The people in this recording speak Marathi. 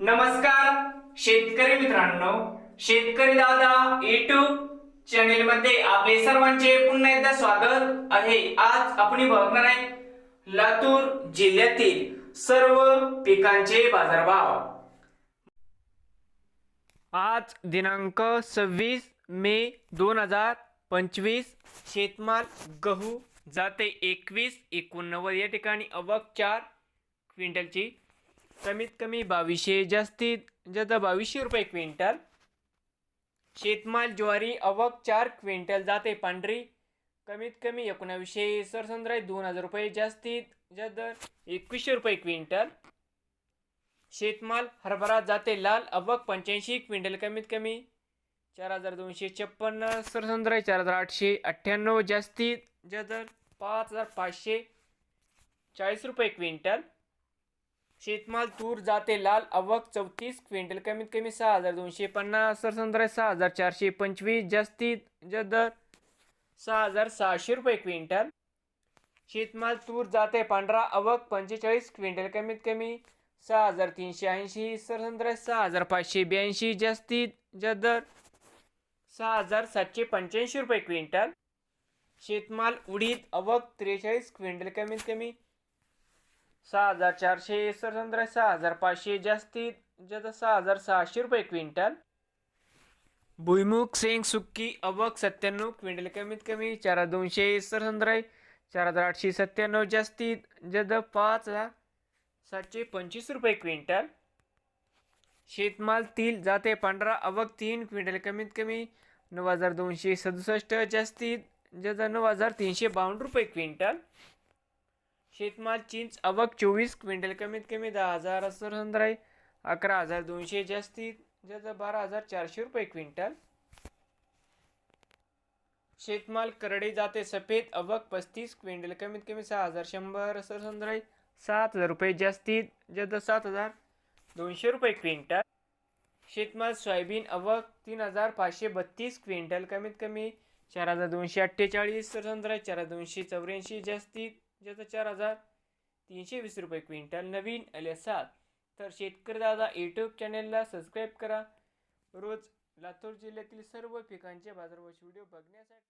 नमस्कार शेतकरी मित्रांनो. शेतकरी दादा युट्यूब चॅनेल मध्ये आपले सर्वांचे पुन्हा एकदा स्वागत आहे. आज आपण बघणार आहे लातूर जिल्ह्यातील सर्व पिकांचे बाजारभाव. आज दिनांक सव्वीस मे दोन हजार पंचवीस शेतमाल गहू जाते एकवीस एकोणनव्वद या ठिकाणी अवक चार क्विंटलची कमीत कमी बावीसशे जास्तीत जास्त बावीसशे रुपये क्विंटल. शेतमाल ज्वारी अवक चार क्विंटल जाते पांढरी. कमीत कमी एकोणावीसशे सरसंद्राय दोन हजार रुपये जास्तीत जास्त एकवीसशे रुपये क्विंटल. शेतमाल हरभरा जाते लाल अवक पंच्याऐंशी क्विंटल कमीत कमी. चार हजार दोनशे छप्पन्न सरसंद्राय चार हजार आठशे अठ्ठ्याण्णव जास्तीत जास्त पाच हजार पाचशे चाळीस रुपये क्विंटल. शेतमाल तूर जाते लाल अवक चौतीस क्विंटल कमीत कमी सहा हजार दोनशे पन्नास सरसंद्राय सहा हजार चारशे पंचवीस जास्तीत जास्त दर सहा हजार सहाशे रुपये क्विंटल. शेतमाल तूर जाते पांढरा अवक पंचेचाळीस क्विंटल कमीत कमी सहा हजार तीनशे ऐंशी सरसंद्राय सहा हजार पाचशे ब्याऐंशी जास्तीत जास्त दर सहा हजार सातशे पंच्याऐंशी रुपये क्विंटल. शेतमाल उडीद अवक त्रेचाळीस क्विंटल कमीत कमी सहा हजार चारशे सरसंद्राय सहा हजार पाचशे जास्तीत जास्त सहा हजार सहाशे रुपये क्विंटल. भुईमुख शेंग सुक्की अवक सत्त्याण्णव क्विंटल कमीत कमी चार हजार दोनशे सरसंद्राय चार हजार आठशे सत्त्याण्णव जास्तीत जद पाच हजार सातशे पंचवीस रुपये क्विंटल. शेतमाल तील जाते पांढरा अवक तीन क्विंटल कमीत कमी नऊ हजार दोनशे सदुसष्ट जास्तीत जद नऊ हजार तीनशे बावन्न रुपये क्विंटल. शेतमाल चिंच अवक चोवीस क्विंटल कमीत कमी दहा हजार सरसंद्राय अकरा हजार दोनशे जास्तीत ज्याचा बारा हजार चारशे रुपये क्विंटल. शेतमाल करडे जाते सफेद अवक पस्तीस क्विंटल कमीत कमी सहा हजार शंभर सरसंद्राय सात हजार रुपये जास्तीत ज्याचा सात हजार दोनशे रुपये क्विंटल. शेतमाल सोयाबीन अवक तीन हजार पाचशे बत्तीस क्विंटल कमीत कमी चार हजार दोनशे अठ्ठेचाळीस सरसंद्राय चार हजार दोनशे चौऱ्याऐंशी जास्तीत ज्याचा चार हजार तीनशे वीस रुपये क्विंटल. नवीन आले सात तर शेतकरी दादा यूट्यूब चॅनेलला सबस्क्राईब करा. रोज लातूर जिल्ह्यातील सर्व पिकांचे बाजारभावाचे व्हिडिओ बघण्यासाठी